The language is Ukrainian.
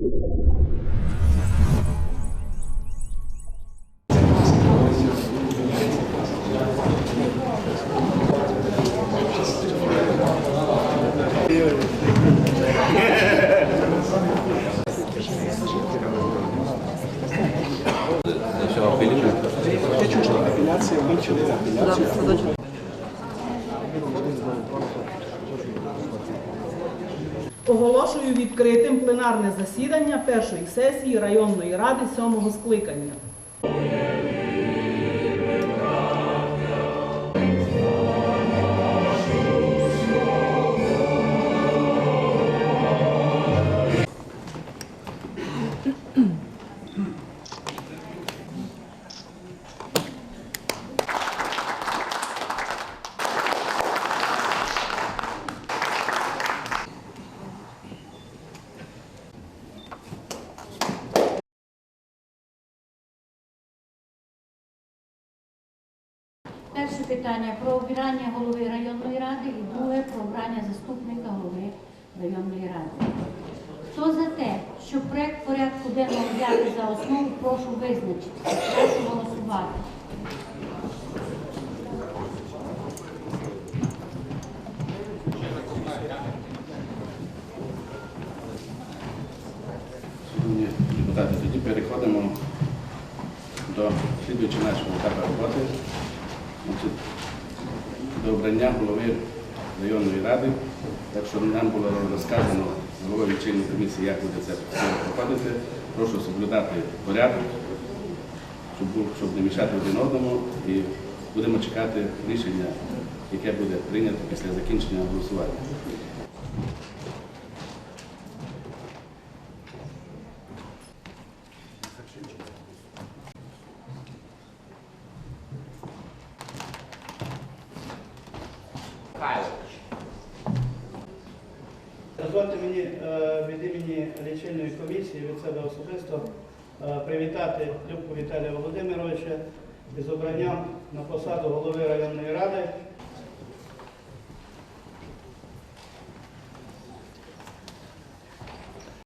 Все, апеллируют. Я чувствую, апелляция, мы человек, апелляция. Оголошую відкритим пленарне засідання першої сесії районної ради сьомого скликання. Перше питання про обирання голови районної ради і друге про обрання заступника голови районної ради. Хто за те, щоб проект порядку денного взяти за основу, прошу визначитися. Прошу голосувати. Тоді переходимо до слідуючого нашого етапу роботи. До обрання голови районної ради. Так що нам було розказано головою чинної комісії, як буде це проходити. Прошу соблюдати порядок, щоб, щоб не мішати один одному. І будемо чекати рішення, яке буде прийнято після закінчення голосування. Дозвольте мені е, від імені лічильної комісії від себе особисто е, привітати Любку Віталія Володимировича із обранням на посаду голови районної ради.